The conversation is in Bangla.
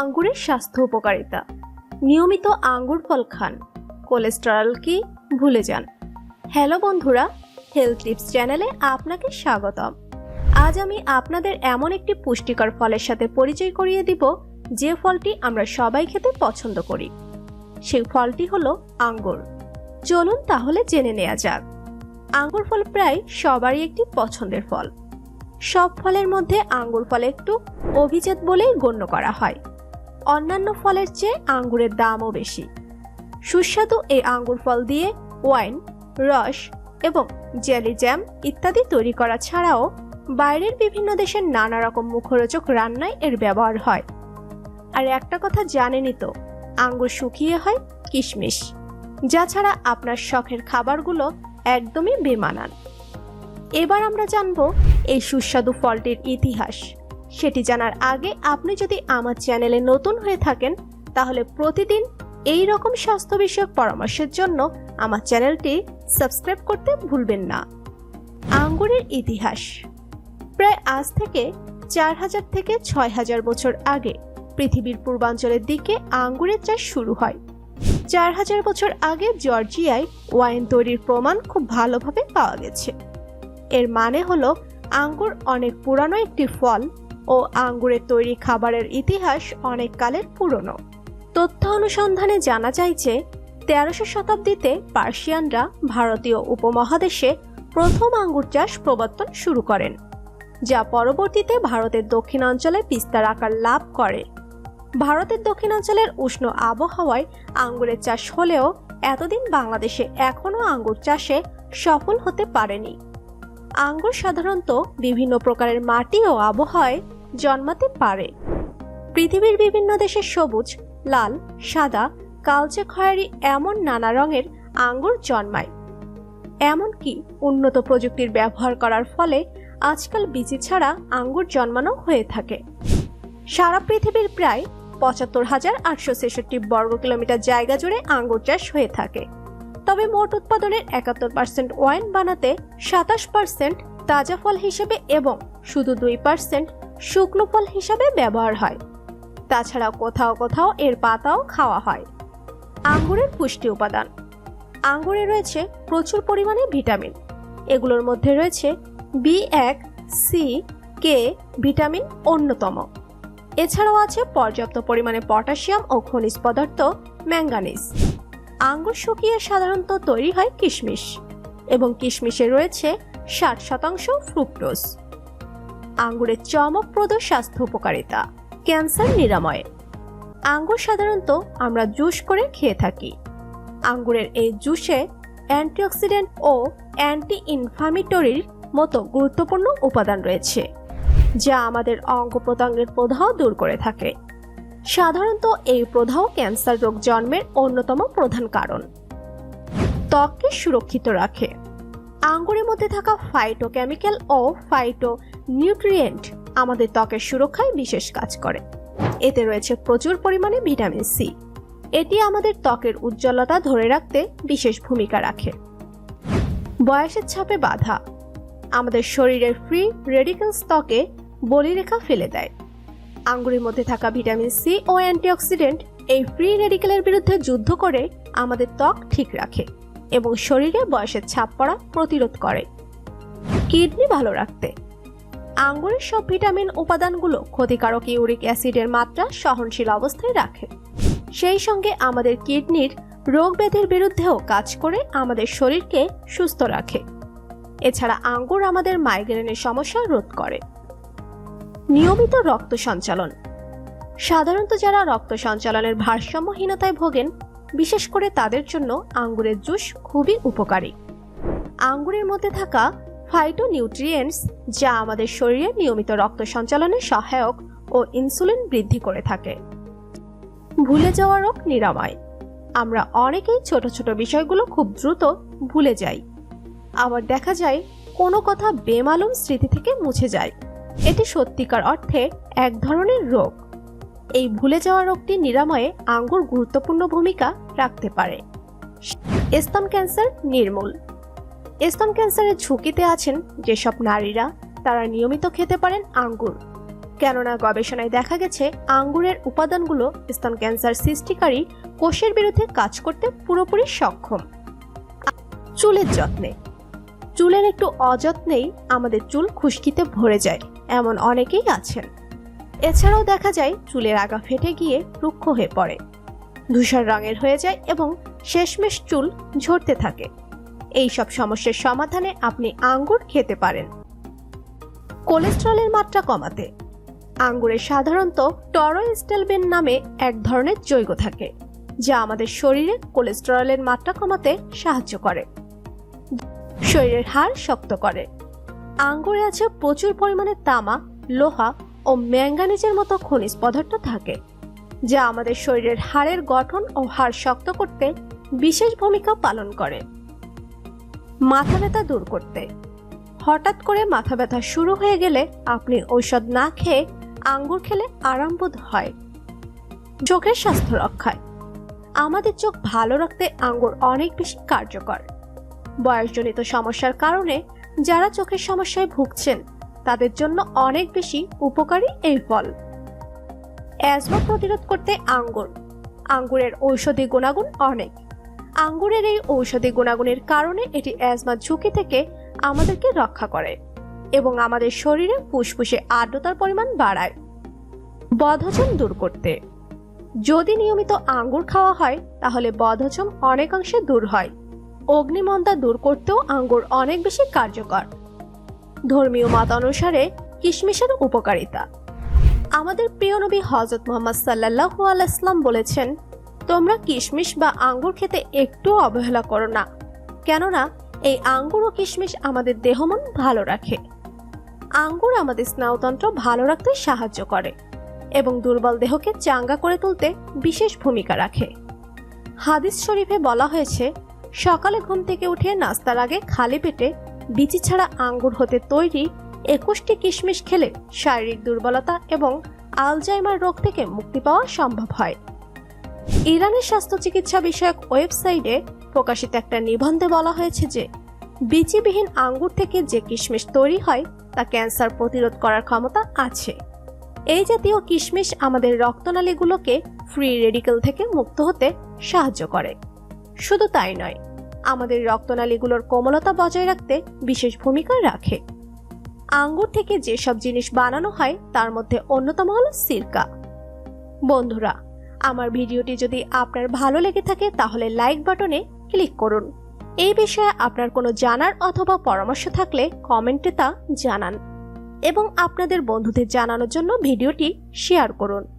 আঙ্গুরের স্বাস্থ্য উপকারিতা। নিয়মিত আঙ্গুর ফল খান। কোলেস্টেরল কি? ভুলে যান। হ্যালো বন্ধুরা, হেলথ টিপস চ্যানেলে আপনাকে স্বাগতম। আজ আমি আপনাদের এমন একটি পুষ্টিকর ফলের সাথে পরিচয় করিয়ে দিব, যে ফলটি আমরা সবাই খেতে পছন্দ করি। সেই ফলটি হলো আঙ্গুর। চলুন তাহলে জেনে নেওয়া যাক। আঙ্গুর ফল প্রায় সবারই একটি পছন্দের ফল। সব ফলের মধ্যে আঙ্গুর ফল একটু অভিজাত বলেই গণ্য করা হয়। অন্যান্য ফলের চেয়ে আঙ্গুরের দামও বেশি। সুস্বাদু এই আঙ্গুর ফল দিয়ে ওয়াইন, রস এবং জেলি জ্যাম ইত্যাদি তৈরি করা ছাড়াও বাইরের বিভিন্ন দেশের নানা রকম মুখরোচক রান্নায় এর ব্যবহার হয়। আর একটা কথা জানেনই তো, আঙ্গুর শুকিয়ে হয় কিশমিশ, যা ছাড়া আপনার শখের খাবারগুলো একদমই বেমানান। এবার আমরা জানব এই সুস্বাদু ফলটির ইতিহাস। সেটি জানার আগে আপনি যদি আমার চ্যানেলে নতুন হয়ে থাকেন, তাহলে প্রতিদিন এই রকম স্বাস্থ্য বিষয়ক পরামর্শের জন্য আমার চ্যানেলটি সাবস্ক্রাইব করতে ভুলবেন না। আঙ্গুরের ইতিহাস। প্রায় আজ থেকে চার হাজার থেকে ছয় হাজার বছর আগে পৃথিবীর পূর্বাঞ্চলের দিকে আঙ্গুরের চাষ শুরু হয়। চার হাজার বছর আগে জর্জিয়ায় ওয়াইন তৈরির প্রমাণ খুব ভালোভাবে পাওয়া গেছে। এর মানে হলো আঙ্গুর অনেক পুরানো একটি ফল ও আঙ্গুরের তৈরি খাবারের ইতিহাস অনেক কালের পুরনো। তথ্য অনুসন্ধানে জানা যায় যে, তেরোশো শতাব্দীতে পার্সিয়ানরা ভারতীয় উপমহাদেশে প্রথম আঙ্গুর চাষ প্রবর্তন শুরু করেন, যা পরবর্তীতে ভারতের দক্ষিণাঞ্চলে বিস্তার আকার লাভ করে। ভারতের দক্ষিণাঞ্চলের উষ্ণ আবহাওয়ায় আঙ্গুরের চাষ হলেও এতদিন বাংলাদেশে এখনও আঙ্গুর চাষে সফল হতে পারেনি। আঙ্গুর সাধারণত বিভিন্ন প্রকারের মাটি ও আবহাওয়ায় জন্মাতে পারে। পৃথিবীর বিভিন্ন দেশের সবুজ, লাল, সাদা, কালচে খয়েরি এমন নানা রঙের আঙ্গুর জন্মায়। এমনকি উন্নত প্রযুক্তির ব্যবহার করার ফলে আজকাল বিচি ছাড়া আঙ্গুর জন্মানো হয়ে থাকে। সারা পৃথিবীর প্রায় পঁচাত্তর হাজার আটশো ছেষট্টি বর্গ কিলোমিটার জায়গা জুড়ে আঙ্গুর চাষ হয়ে থাকে। তবে মোট উৎপাদনের একাত্তর পার্সেন্ট ওয়াইন বানাতে সাতাশ পার্সেন্ট তাজা ফল হিসেবে এবং শুধু দুই পার্সেন্ট শুকনো ফল হিসাবে ব্যবহার হয়। তাছাড়া কোথাও কোথাও এর পাতাও খাওয়া হয়। আঙ্গুরের পুষ্টি উপাদান। আঙ্গুরে রয়েছে প্রচুর পরিমাণে ভিটামিন। এগুলোর মধ্যে রয়েছে বি এক সি কে ভিটামিন অন্যতম। এছাড়াও আছে পর্যাপ্ত পরিমাণে পটাশিয়াম ও খনিজ পদার্থ, ম্যাঙ্গানিজ। আঙ্গুর শুকিয়ে সাধারণত তৈরি হয় কিশমিশ। এবং কিশমিশে রয়েছে ষাট শতাংশ ফ্রুক্টোজ। আঙ্গুরের চমকপ্রদ স্বাস্থ্য উপকারিতা, ক্যান্সার নিরাময়। আঙ্গুর সাধারণত আমরা জুস করে খেয়ে থাকি। আঙ্গুরের এই জুসে অ্যান্টিঅক্সিডেন্ট ও অ্যান্টি ইনফ্লামেটরির মতো গুরুত্বপূর্ণ উপাদান রয়েছে, যা আমাদের অঙ্গ প্রত্যঙ্গের প্রদাহ দূর করে থাকে। সাধারণত এই প্রদাহ ক্যান্সার রোগ জন্মের অন্যতম প্রধান কারণ। ত্বককে সুরক্ষিত রাখে। আঙ্গুরের মধ্যে থাকা ফাইটোকেমিক্যাল ও ফাইটো নিউট্রিয়েন্ট আমাদের ত্বকের সুরক্ষায় বিশেষ কাজ করে। এতে রয়েছে প্রচুর পরিমাণে ভিটামিন সি। এটি আমাদের ত্বকের উজ্জ্বলতা ধরে রাখতে বিশেষ ভূমিকা রাখে। বয়সের ছাপে বাধা। আমাদের শরীরের ফ্রি রেডিক্যালস ত্বকে বলিরেখা ফেলে দেয়। আঙ্গুরের মধ্যে থাকা ভিটামিন সি ও অ্যান্টিঅক্সিডেন্ট এই ফ্রি রেডিক্যালের বিরুদ্ধে যুদ্ধ করে আমাদের ত্বক ঠিক রাখে। এবং শরীরে বয়সের ছাপ পড়া প্রতিরোধ করে। কিডনি ভালো রাখতে। আঙ্গুরের সব ভিটামিন উপাদানগুলো ক্ষতিকারক ইউরিক অ্যাসিডের মাত্রা সহনশীল অবস্থায় রাখে। সেই সঙ্গে আমাদের কিডনির রোগ ব্যাধির বিরুদ্ধেও কাজ করে আমাদের শরীরকে সুস্থ রাখে। এছাড়া আঙ্গুর আমাদের মাইগ্রেনের সমস্যা রোধ করে। নিয়মিত রক্ত সঞ্চালন। সাধারণত যারা রক্ত সঞ্চালনের ভারসাম্যহীনতায় ভোগেন বিশেষ করে তাদের জন্য আঙ্গুরের জুস খুবই উপকারী। আঙ্গুরের মধ্যে থাকা ফাইটোনিউট্রিয়েন্টস যা আমাদের শরীরে নিয়মিত রক্ত সঞ্চালনে সহায়ক ও ইনসুলিন বৃদ্ধি করে থাকে। ভুলে যাওয়া রোগ নিরাময়। আমরা অনেকেই ছোট ছোট বিষয়গুলো খুব দ্রুত ভুলে যাই। আবার দেখা যায় কোনো কথা বেমালুম স্মৃতি থেকে মুছে যায়। এটি সত্যিকার অর্থে এক ধরনের রোগ। এই ভুলে যাওয়া রোগটি নিরাময়ে আঙ্গুর গুরুত্বপূর্ণ ভূমিকা রাখতে পারে। স্তন ক্যান্সার নির্মূল। স্তন ক্যান্সারের ঝুঁকিতে আছেন যেসব নারীরা, তারা নিয়মিত খেতে পারেন আঙ্গুর। কেননা গবেষণায় দেখা গেছে, আঙ্গুরের উপাদানগুলো স্তন ক্যান্সার সৃষ্টিকারী কোষের বিরুদ্ধে কাজ করতে পুরোপুরি সক্ষম। চুলের যত্নে। চুলের একটু অযত্নেই আমাদের চুল খুশকিতে ভরে যায়, এমন অনেকেই আছেন। এছাড়াও দেখা যায়, চুলের আগা ফেটে গিয়ে রুক্ষ হয়ে পড়ে। ধূসর রঙের হয়ে যায় এবং শেষমেশ চুল ঝরতে থাকে। এই সব সমস্যার সমাধানে আপনি আঙ্গুর খেতে পারেন। কোলেস্ট্রলের মাত্রা কমাতে। আঙ্গুরে সাধারণত টরোস্টেলবেন নামে এক ধরনের যৌগ থাকে, যা আমাদের শরীরে কোলেস্টেরলের মাত্রা কমাতে সাহায্য করে। শরীরের হাড় শক্ত করে। আঙ্গুরে আছে প্রচুর পরিমাণে তামা, লোহা ও ম্যাঙ্গানিজের মতো খনিজ পদার্থ থাকে, যা আমাদের শরীরের হাড়ের গঠন ও হাড় শক্ত করতে বিশেষ ভূমিকা পালন করে। মাথা ব্যথা দূর করতে। হঠাৎ করে মাথা ব্যথা শুরু হয়ে গেলে আপনি ঔষধ না খেয়ে আঙ্গুর খেলে আরাম বোধ হয়। চোখের স্বাস্থ্য রক্ষায়। আমাদের চোখ ভালো রাখতে আঙ্গুর অনেক বেশি কার্যকর। বয়সজনিত সমস্যার কারণে যারা চোখের সমস্যায় ভুগছেন তাদের জন্য অনেক বেশি উপকারী এই ফল। অ্যাজমা প্রতিরোধ করতে আঙ্গুর। আঙ্গুরের ঔষধি গুণাগুণ অনেক। আঙ্গুরের এই ঔষধি গুণাগুণের কারণে এটি অ্যাজমা ঝুঁকি থেকে আমাদেরকে রক্ষা করে এবং আমাদের শরীরে ফুসফুসে আর্দ্রতার পরিমাণ বাড়ায়। বদহজম দূর করতে। যদি নিয়মিত আঙ্গুর খাওয়া হয়, তাহলে বদহজম অনেকাংশে দূর হয়। অগ্নিমন্দা দূর করতেও আঙ্গুর অনেক বেশি কার্যকর। ধর্মীয় মত অনুসারে কিশমিশের উপকারিতা। আমাদের প্রিয় নবী হজরত মোহাম্মদ সাল্লাহু আলাইসলাম বলেছেন, তোমরা কিশমিশ বা আঙ্গুর খেতে একটু অবহেলা করো না, কেননা এই আঙ্গুর ও কিশমিশ আমাদের দেহমন ভালো রাখে। আঙ্গুর আমাদের স্নায়ুতন্ত্র ভালো রাখতে সাহায্য করে এবং দুর্বল দেহকে চাঙ্গা করে তুলতে বিশেষ ভূমিকা রাখে। হাদিস শরীফে বলা হয়েছে, সকালে ঘুম থেকে উঠে নাস্তার আগে খালি পেটে বিচি ছাড়া আঙ্গুর হতে তৈরি একুশটি কিশমিশ খেলে শারীরিক দুর্বলতা এবং আলজাইমার রোগ থেকে মুক্তি পাওয়া সম্ভব হয়। ইরানের স্বাস্থ্য চিকিৎসা বিষয়ক ওয়েবসাইটে প্রকাশিত একটা নিবন্ধে বলা হয়েছে যে, বিচিবিহীন আঙ্গুর থেকে যে কিশমিশ তৈরি হয়, তা ক্যান্সার প্রতিরোধ করার ক্ষমতা আছে। এই জাতীয় কিশমিশ আমাদের রক্তনালীগুলোকে ফ্রি রেডিকেল থেকে মুক্ত হতে সাহায্য করে। শুধু তাই নয় আমাদের রক্তনালীগুলোর কোমলতা বজায় রাখতে বিশেষ ভূমিকা রাখে। আঙ্গুর থেকে যেসব জিনিস বানানো হয়, তার মধ্যে অন্যতম হলো সিরকা। বন্ধুরা, আমার ভিডিওটি যদি আপনার ভালো লেগে থাকে, তাহলে লাইক বাটনে ক্লিক করুন। এই বিষয়ে আপনার কোনো জানার অথবা পরামর্শ থাকলে কমেন্টে তা জানান। এবং আপনাদের বন্ধুদের জানানোর জন্য ভিডিওটি শেয়ার করুন।